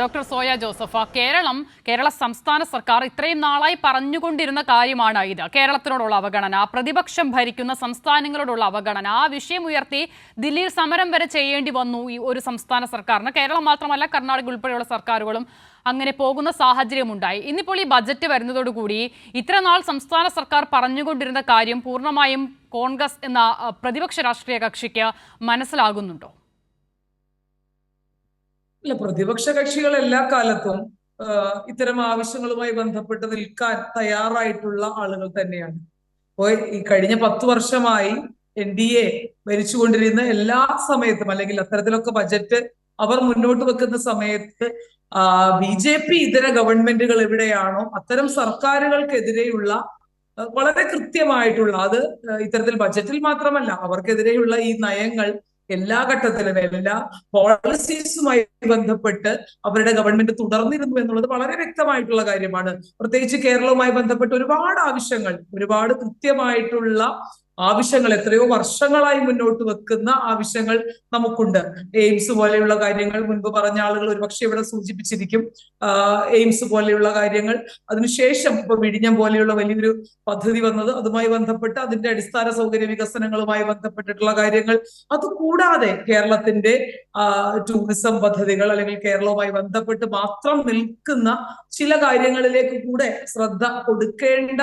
Doctor soya Joseph Keralam Kerala സംസ്ഥാന സർക്കാർ ഇത്രയും നാളായി പറഞ്ഞുകൊണ്ടിരുന്ന കാര്യമാണ് ഇത്. കേരളത്തിനോടുള്ള അവഗണന പ്രതിപക്ഷം ഭരിക്കുന്ന സംസ്ഥാനങ്ങളോടുള്ള അവഗണന ആ വിഷയം ഉയർത്തി ദില്ലിയിൽ സമരം വരെ ചെയ്യേണ്ടി വന്നു ഈ ഒരു സംസ്ഥാന സർക്കാരിന്. കേരളം മാത്രമല്ല കർണാടക ഉൾപ്പെടെയുള്ള സർക്കാരുകളും അങ്ങനെ പോകുന്ന സാഹചര്യമുണ്ടായി. ഇന്നിപ്പോൾ ഈ ബജറ്റ് വരുന്നതോടുകൂടി ഇത്ര നാൾ സംസ്ഥാന സർക്കാർ പറഞ്ഞുകൊണ്ടിരുന്ന കാര്യം പൂർണമായും കോൺഗ്രസ് എന്ന പ്രതിപക്ഷ രാഷ്ട്രീയ കക്ഷിക്ക് മനസ്സിലാകുന്നുണ്ടോ? അല്ല പ്രതിപക്ഷ കക്ഷികൾ എല്ലാ കാലത്തും ഇത്തരം ആവശ്യങ്ങളുമായി ബന്ധപ്പെട്ട് നിൽക്കാൻ തയ്യാറായിട്ടുള്ള ആളുകൾ തന്നെയാണ്. അപ്പോൾ ഈ കഴിഞ്ഞ പത്തു വർഷമായി എൻ ഡി എ ഭരിച്ചുകൊണ്ടിരുന്ന എല്ലാ സമയത്തും അല്ലെങ്കിൽ അത്തരത്തിലൊക്കെ ബജറ്റ് അവർ മുന്നോട്ട് വെക്കുന്ന സമയത്ത് ബി ജെ പി ഇതര ഗവൺമെന്റുകൾ എവിടെയാണോ അത്തരം സർക്കാരുകൾക്കെതിരെയുള്ള വളരെ കൃത്യമായിട്ടുള്ള അത് ഇത്തരത്തിൽ ബജറ്റിൽ മാത്രമല്ല അവർക്കെതിരെയുള്ള ഈ നയങ്ങൾ എല്ലാ ഘട്ടത്തിലും എല്ലാ പോളിസീസുമായി ബന്ധപ്പെട്ട് അവരുടെ ഗവൺമെന്റ് തുടർന്നിരുന്നു എന്നുള്ളത് വളരെ വ്യക്തമായിട്ടുള്ള കാര്യമാണ്. പ്രത്യേകിച്ച് കേരളവുമായി ബന്ധപ്പെട്ട് ഒരുപാട് ആവശ്യങ്ങൾ ഒരുപാട് കൃത്യമായിട്ടുള്ള ആവശ്യങ്ങൾ എത്രയോ വർഷങ്ങളായി മുന്നോട്ട് വെക്കുന്ന ആവശ്യങ്ങൾ നമുക്കുണ്ട്. എയിംസ് പോലെയുള്ള കാര്യങ്ങൾ മുൻപ് പറഞ്ഞ ആളുകൾ ഒരുപക്ഷെ ഇവിടെ സൂചിപ്പിച്ചിരിക്കും. എയിംസ് പോലെയുള്ള കാര്യങ്ങൾ. അതിനുശേഷം ഇപ്പൊ വിഴിഞ്ഞം പോലെയുള്ള വലിയൊരു പദ്ധതി വന്നത് അതുമായി ബന്ധപ്പെട്ട് അതിന്റെ അടിസ്ഥാന സൗകര്യ വികസനങ്ങളുമായി ബന്ധപ്പെട്ടിട്ടുള്ള കാര്യങ്ങൾ. അതുകൂടാതെ കേരളത്തിന്റെ ടൂറിസം പദ്ധതികൾ അല്ലെങ്കിൽ കേരളവുമായി ബന്ധപ്പെട്ട് മാത്രം നിൽക്കുന്ന ചില കാര്യങ്ങളിലേക്ക് കൂടെ ശ്രദ്ധ കൊടുക്കേണ്ട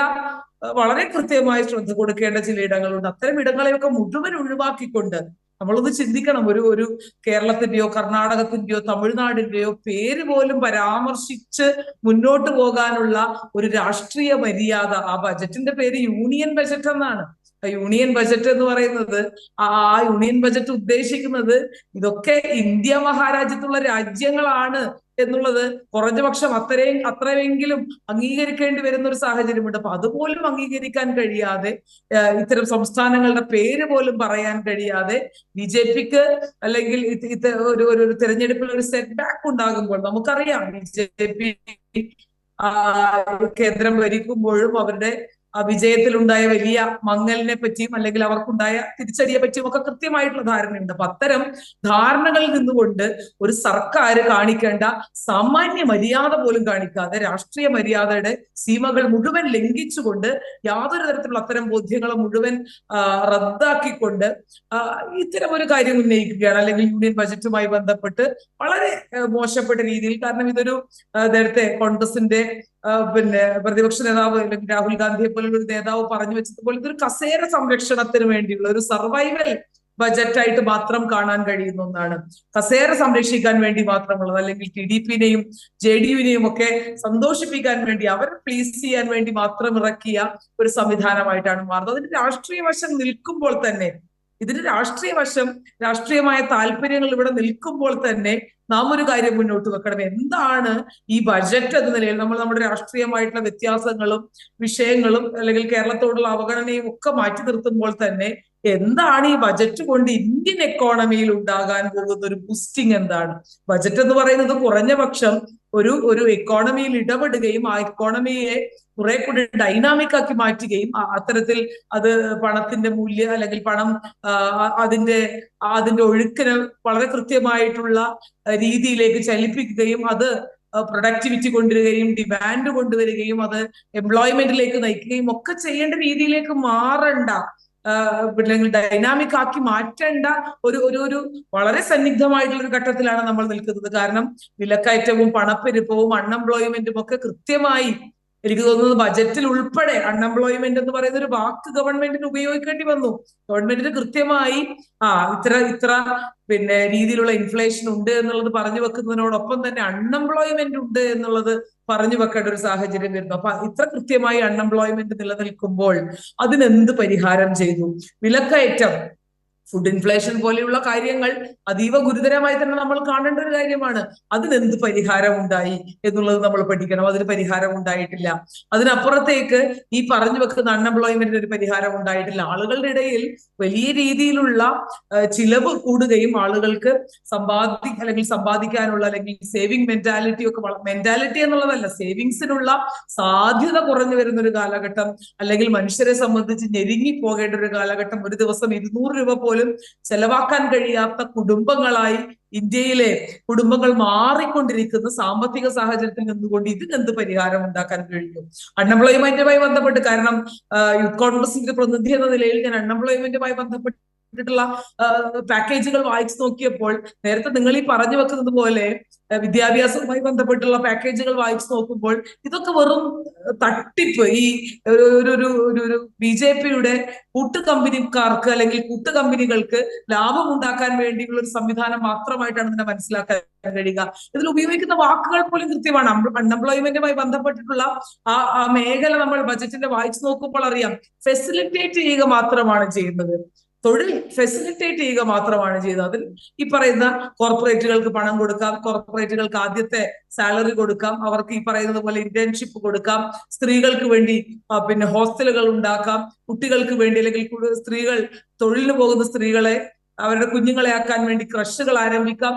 വളരെ കൃത്യമായി ശ്രദ്ധ കൊടുക്കേണ്ട ചില ഇടങ്ങളുണ്ട്. അത്തരം ഇടങ്ങളെയൊക്കെ മുഴുവൻ ഒഴിവാക്കിക്കൊണ്ട് നമ്മളൊന്ന് ചിന്തിക്കണം. ഒരു ഒരു കേരളത്തിന്റെയോ കർണാടകത്തിന്റെയോ തമിഴ്നാടിന്റെയോ പേര് പോലും പരാമർശിച്ച് മുന്നോട്ട് പോകാനുള്ള ഒരു രാഷ്ട്രീയ മര്യാദ ആ ബജറ്റിന്റെ പേര് യൂണിയൻ ബജറ്റ് എന്നാണ്. യൂണിയൻ ബജറ്റ് എന്ന് പറയുന്നത് ആ യൂണിയൻ ബജറ്റ് ഉദ്ദേശിക്കുന്നത് ഇതൊക്കെ ഇന്ത്യ മഹാരാജ്യത്തുള്ള രാജ്യങ്ങളാണ്. എന്നുള്ളത് കുറഞ്ഞ പക്ഷം അത്രയും അത്രയെങ്കിലും അംഗീകരിക്കേണ്ടി വരുന്ന ഒരു സാഹചര്യമുണ്ട്. അപ്പൊ അതുപോലും അംഗീകരിക്കാൻ കഴിയാതെ ഇത്തരം സംസ്ഥാനങ്ങളുടെ പേര് പോലും പറയാൻ കഴിയാതെ ബി ജെ പിക്ക് അല്ലെങ്കിൽ ഒരു ഒരു തെരഞ്ഞെടുപ്പിൽ ഒരു സെറ്റ് ബാക്ക് ഉണ്ടാകുമ്പോൾ നമുക്കറിയാം ബി ജെ പി കേന്ദ്രം ഭരിക്കുമ്പോഴും അവരുടെ ആ വിജയത്തിലുണ്ടായ വലിയ മങ്ങലിനെ പറ്റിയും അല്ലെങ്കിൽ അവർക്കുണ്ടായ തിരിച്ചടിയെ പറ്റിയും ഒക്കെ കൃത്യമായിട്ടുള്ള ധാരണയുണ്ട്. അപ്പൊ അത്തരം ധാരണകളിൽ നിന്നുകൊണ്ട് ഒരു സർക്കാർ കാണിക്കേണ്ട സാമാന്യ മര്യാദ പോലും കാണിക്കാതെ രാഷ്ട്രീയ മര്യാദയുടെ സീമകൾ മുഴുവൻ ലംഘിച്ചുകൊണ്ട് യാതൊരു തരത്തിലുള്ള അത്തരം ബോധ്യങ്ങളെ മുഴുവൻ റദ്ദാക്കിക്കൊണ്ട് ഇത്തരം ഒരു കാര്യം ഉന്നയിക്കുകയാണ്. അല്ലെങ്കിൽ യൂണിയൻ ബജറ്റുമായി ബന്ധപ്പെട്ട് വളരെ മോശപ്പെട്ട രീതിയിൽ കാരണം ഇതൊരു നേരത്തെ കോൺഗ്രസിന്റെ പിന്നെ പ്രതിപക്ഷ നേതാവ് അല്ലെങ്കിൽ രാഹുൽ ഗാന്ധിയെ പോലുള്ള ഒരു നേതാവ് പറഞ്ഞു വെച്ചതുപോലെ ഇതൊരു കസേര സംരക്ഷണത്തിന് വേണ്ടിയുള്ള ഒരു സർവൈവൽ ബജറ്റായിട്ട് മാത്രം കാണാൻ കഴിയുന്ന ഒന്നാണ്. കസേര സംരക്ഷിക്കാൻ വേണ്ടി മാത്രമുള്ളത്. അല്ലെങ്കിൽ ടി ഡി പിന്നെയും ജെ ഡി യുവിനെയും ഒക്കെ സന്തോഷിപ്പിക്കാൻ വേണ്ടി അവർ പ്ലീസ് ചെയ്യാൻ വേണ്ടി മാത്രം ഇറക്കിയ ഒരു സംവിധാനമായിട്ടാണ് മാറുന്നത്. അതിന്റെ രാഷ്ട്രീയ വശം നിൽക്കുമ്പോൾ തന്നെ ഇതിന്റെ രാഷ്ട്രീയ വശം രാഷ്ട്രീയമായ താല്പര്യങ്ങൾ ഇവിടെ നിൽക്കുമ്പോൾ തന്നെ നാം ഒരു കാര്യം മുന്നോട്ട് വെക്കണം. എന്താണ് ഈ ബജറ്റ് എന്ന നിലയിൽ നമ്മൾ നമ്മുടെ രാഷ്ട്രീയമായിട്ടുള്ള വ്യത്യാസങ്ങളും വിഷയങ്ങളും അല്ലെങ്കിൽ കേരളത്തോടുള്ള അവഗണനയും ഒക്കെ മാറ്റി നിർത്തുമ്പോൾ തന്നെ എന്താണ് ഈ ബജറ്റ് കൊണ്ട് ഇന്ത്യൻ എക്കോണമിയിൽ ഉണ്ടാകാൻ പോകുന്ന ഒരു ബൂസ്റ്റിംഗ് എന്താണ്? ബജറ്റ് എന്ന് പറയുന്നത് കുറഞ്ഞ പക്ഷം ഒരു ഒരു എക്കോണമിയിൽ ഇടപെടുകയും ആ എക്കോണമിയെ കുറെ കൂടി ഡൈനാമിക് ആക്കി മാറ്റുകയും അത്തരത്തിൽ അത് പണത്തിന്റെ മൂല്യം അല്ലെങ്കിൽ പണം അതിന്റെ അതിന്റെ ഒഴുക്കിന് വളരെ കൃത്യമായിട്ടുള്ള രീതിയിലേക്ക് ചലിപ്പിക്കുകയും അത് പ്രൊഡക്ടിവിറ്റി കൊണ്ടുവരികയും ഡിമാൻഡ് കൊണ്ടുവരികയും അത് എംപ്ലോയ്മെന്റിലേക്ക് നയിക്കുകയും ഒക്കെ ചെയ്യേണ്ട രീതിയിലേക്ക് മാറണ്ട. അല്ലെങ്കിൽ ഡൈനാമിക് ആക്കി മാറ്റേണ്ട ഒരു ഒരു ഒരു വളരെ സന്നിഗ്ധമായിട്ടുള്ള ഒരു ഘട്ടത്തിലാണ് നമ്മൾ നിൽക്കുന്നത്. കാരണം വിലക്കയറ്റവും പണപ്പെരുപ്പവും അൺഎംപ്ലോയ്മെന്റും ഒക്കെ കൃത്യമായി എനിക്ക് തോന്നുന്നത് ബജറ്റിൽ ഉൾപ്പെടെ അൺഎംപ്ലോയ്മെന്റ് എന്ന് പറയുന്ന ഒരു വാക്ക് ഗവൺമെന്റിന് ഉപയോഗിക്കേണ്ടി വന്നു. ഗവൺമെന്റിന് കൃത്യമായി ആ ഇത്ര ഇത്ര പിന്നെ രീതിയിലുള്ള ഇൻഫ്ലേഷൻ ഉണ്ട് എന്നുള്ളത് പറഞ്ഞു വെക്കുന്നതിനോടൊപ്പം തന്നെ അൺഎംപ്ലോയ്മെന്റ് ഉണ്ട് എന്നുള്ളത് പറഞ്ഞു വെക്കേണ്ട ഒരു സാഹചര്യം വരുന്നു. അപ്പൊ ഇത്ര കൃത്യമായി അൺഎംപ്ലോയ്മെന്റ് നിലനിൽക്കുമ്പോൾ അതിനെന്ത് പരിഹാരം ചെയ്തു? വിലക്കയറ്റം. ഫുഡ് ഇൻഫ്ലേഷൻ പോലെയുള്ള കാര്യങ്ങൾ അതീവ ഗുരുതരമായി തന്നെ നമ്മൾ കാണേണ്ട ഒരു കാര്യമാണ്. അതിനെന്ത് പരിഹാരം ഉണ്ടായി എന്നുള്ളത് നമ്മൾ പഠിക്കണം. അതിന് പരിഹാരം ഉണ്ടായിട്ടില്ല. അതിനപ്പുറത്തേക്ക് ഈ പറഞ്ഞു വെക്കുന്ന അൺഎംപ്ലോയ്മെന്റിന് ഒരു പരിഹാരം ഉണ്ടായിട്ടില്ല. ആളുകളുടെ ഇടയിൽ വലിയ രീതിയിലുള്ള ചിലവ് കൂടുകയും ആളുകൾക്ക് സമ്പാദി അല്ലെങ്കിൽ സമ്പാദിക്കാനുള്ള അല്ലെങ്കിൽ സേവിങ് മെന്റാലിറ്റി ഒക്കെ മെന്റാലിറ്റി എന്നുള്ളതല്ല സേവിങ്സിനുള്ള സാധ്യത കുറഞ്ഞു വരുന്ന ഒരു കാലഘട്ടം അല്ലെങ്കിൽ മനുഷ്യരെ സംബന്ധിച്ച് ഞെരുങ്ങി പോകേണ്ട ഒരു കാലഘട്ടം. ഒരു ദിവസം ഇരുന്നൂറ് രൂപ പോലും പോലും ചെലവാക്കാൻ കഴിയാത്ത കുടുംബങ്ങളായി ഇന്ത്യയിലെ കുടുംബങ്ങൾ മാറിക്കൊണ്ടിരിക്കുന്ന സാമ്പത്തിക സാഹചര്യത്തിൽ നിന്നുകൊണ്ട് ഇതിനെന്ത് പരിഹാരം ഉണ്ടാക്കാൻ കഴിയും? അൺഎംപ്ലോയ്മെന്റുമായി ബന്ധപ്പെട്ട് കാരണം യൂത്ത് കോൺഗ്രസിന്റെ പ്രതിനിധി എന്ന നിലയിൽ ഞാൻ അൺഎംപ്ലോയ്മെന്റുമായി ബന്ധപ്പെട്ടിട്ടുള്ള ആ, പാക്കേജുകൾ വായിച്ചു നോക്കിയപ്പോൾ നേരത്തെ നിങ്ങൾ ഈ പറഞ്ഞു വെക്കുന്നത് പോലെ വിദ്യാഭ്യാസവുമായി ബന്ധപ്പെട്ടുള്ള പാക്കേജുകൾ വായിച്ചു നോക്കുമ്പോൾ ഇതൊക്കെ വെറും തട്ടിപ്പ്. ഈ ഒരു ഒരു ഒരു ബി ജെ പിയുടെ കൂട്ടുകമ്പനിക്കാർക്ക് അല്ലെങ്കിൽ കൂട്ടുകമ്പനികൾക്ക് ലാഭം ഉണ്ടാക്കാൻ വേണ്ടിയുള്ള ഒരു സംവിധാനം മാത്രമായിട്ടാണ് ഇതിനെ മനസ്സിലാക്കാൻ കഴിയുക. ഇതിൽ ഉപയോഗിക്കുന്ന വാക്കുകൾ പോലും കൃത്യമാണ്. അൺഎംപ്ലോയ്മെന്റുമായി ബന്ധപ്പെട്ടിട്ടുള്ള ആ ആ മേഖല നമ്മൾ ബജറ്റിന്റെ വായിച്ചു നോക്കുമ്പോൾ അറിയാം. ഫെസിലിറ്റേറ്റ് ചെയ്യുക മാത്രമാണ് ചെയ്യുന്നത്. തൊഴിൽ ഫെസിലിറ്റേറ്റ് ചെയ്യുക മാത്രമാണ് ചെയ്യുന്നത് അതിൽ ഈ പറയുന്ന കോർപ്പറേറ്റുകൾക്ക് പണം കൊടുക്കാം കോർപ്പറേറ്റുകൾക്ക് ആദ്യത്തെ സാലറി കൊടുക്കാം അവർക്ക് ഈ പറയുന്നത് പോലെ ഇന്റേൺഷിപ്പ് കൊടുക്കാം സ്ത്രീകൾക്ക് വേണ്ടി പിന്നെ ഹോസ്റ്റലുകൾ ഉണ്ടാക്കാം കുട്ടികൾക്ക് വേണ്ടി അല്ലെങ്കിൽ സ്ത്രീകൾ തൊഴിലിന് പോകുന്ന സ്ത്രീകളെ അവരുടെ കുഞ്ഞുങ്ങളെ ആക്കാൻ വേണ്ടി ക്രഷുകൾ ആരംഭിക്കാം.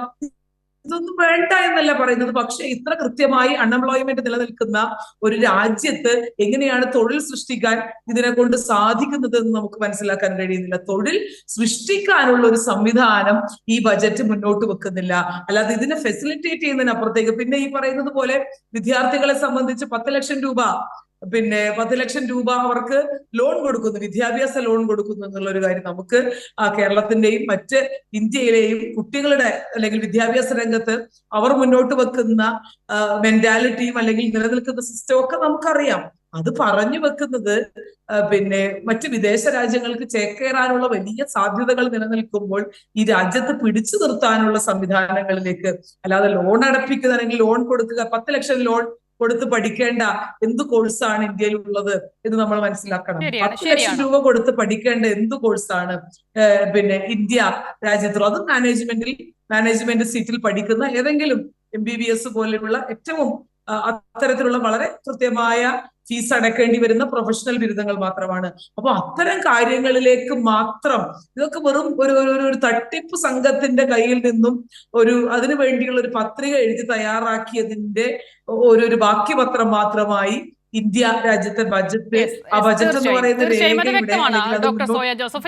ഇതൊന്നും വേണ്ട എന്നല്ല പറയുന്നത്. പക്ഷെ ഇത്ര കൃത്യമായി അൺഎംപ്ലോയ്മെന്റ് നിലനിൽക്കുന്ന ഒരു രാജ്യത്ത് എങ്ങനെയാണ് തൊഴിൽ സൃഷ്ടിക്കാൻ ഇതിനെ കൊണ്ട് സാധിക്കുന്നത് എന്ന് നമുക്ക് മനസ്സിലാക്കാൻ കഴിയുന്നില്ല. തൊഴിൽ സൃഷ്ടിക്കാനുള്ള ഒരു സംവിധാനം ഈ ബജറ്റ് മുന്നോട്ട് വെക്കുന്നില്ല. അല്ലാതെ ഇതിനെ ഫെസിലിറ്റേറ്റ് ചെയ്യുന്നതിനപ്പുറത്തേക്ക് പിന്നെ ഈ പറയുന്നത് പോലെ വിദ്യാർത്ഥികളെ സംബന്ധിച്ച് പത്ത് ലക്ഷം രൂപ പിന്നെ പത്ത് ലക്ഷം രൂപ അവർക്ക് ലോൺ കൊടുക്കുന്നു വിദ്യാഭ്യാസ ലോൺ കൊടുക്കുന്നു എന്നുള്ള ഒരു കാര്യം നമുക്ക് കേരളത്തിന്റെയും മറ്റ് ഇന്ത്യയിലെയും കുട്ടികളുടെ അല്ലെങ്കിൽ വിദ്യാഭ്യാസ രംഗത്ത് അവർ മുന്നോട്ട് വെക്കുന്ന മെന്റാലിറ്റിയും അല്ലെങ്കിൽ നിലനിൽക്കുന്ന സിസ്റ്റവും ഒക്കെ നമുക്കറിയാം. അത് പറഞ്ഞു വെക്കുന്നത് പിന്നെ മറ്റ് വിദേശ രാജ്യങ്ങൾക്ക് ചേക്കേറാനുള്ള വലിയ സാധ്യതകൾ നിലനിൽക്കുമ്പോൾ ഈ രാജ്യത്ത് പിടിച്ചു നിർത്താനുള്ള സംവിധാനങ്ങളിലേക്ക് അല്ലാതെ ലോൺ അടപ്പിക്കുന്ന അല്ലെങ്കിൽ ലോൺ കൊടുക്കുക പത്ത് ലക്ഷം ലോൺ കൊടുത്ത് പഠിക്കേണ്ട എന്ത് കോഴ്സാണ് ഇന്ത്യയിൽ ഉള്ളത് എന്ന് നമ്മൾ മനസ്സിലാക്കണം. പത്ത് ലക്ഷം രൂപ കൊടുത്ത് പഠിക്കേണ്ട എന്ത് കോഴ്സാണ് പിന്നെ ഇന്ത്യ രാജ്യത്തുള്ളത്? അത് മാനേജ്മെന്റിൽ മാനേജ്മെന്റ് സീറ്റിൽ പഠിക്കുന്ന ഏതെങ്കിലും എം ബി ബി എസ് പോലെയുള്ള ഏറ്റവും അത്തരത്തിലുള്ള വളരെ കൃത്യമായ ഫീസ് അടക്കേണ്ടി വരുന്ന പ്രൊഫഷണൽ ബിരുദങ്ങൾ മാത്രമാണ്. അപ്പൊ അത്തരം കാര്യങ്ങളിലേക്ക് മാത്രം ഇതൊക്കെ വെറും ഒരു ഒരു തട്ടിപ്പ് സംഘത്തിന്റെ കയ്യിൽ നിന്നും ഒരു അതിനു വേണ്ടിയുള്ള ഒരു പത്രിക എഴുതി തയ്യാറാക്കിയതിന്റെ ഒരു ഒരു ബാക്കിപത്രം മാത്രമായി ഇന്ത്യ രാജ്യത്തെ ബജറ്റ് ആ ബജറ്റ് എന്ന് പറയുന്ന ഡോക്ടർ സോയ ജോസഫ്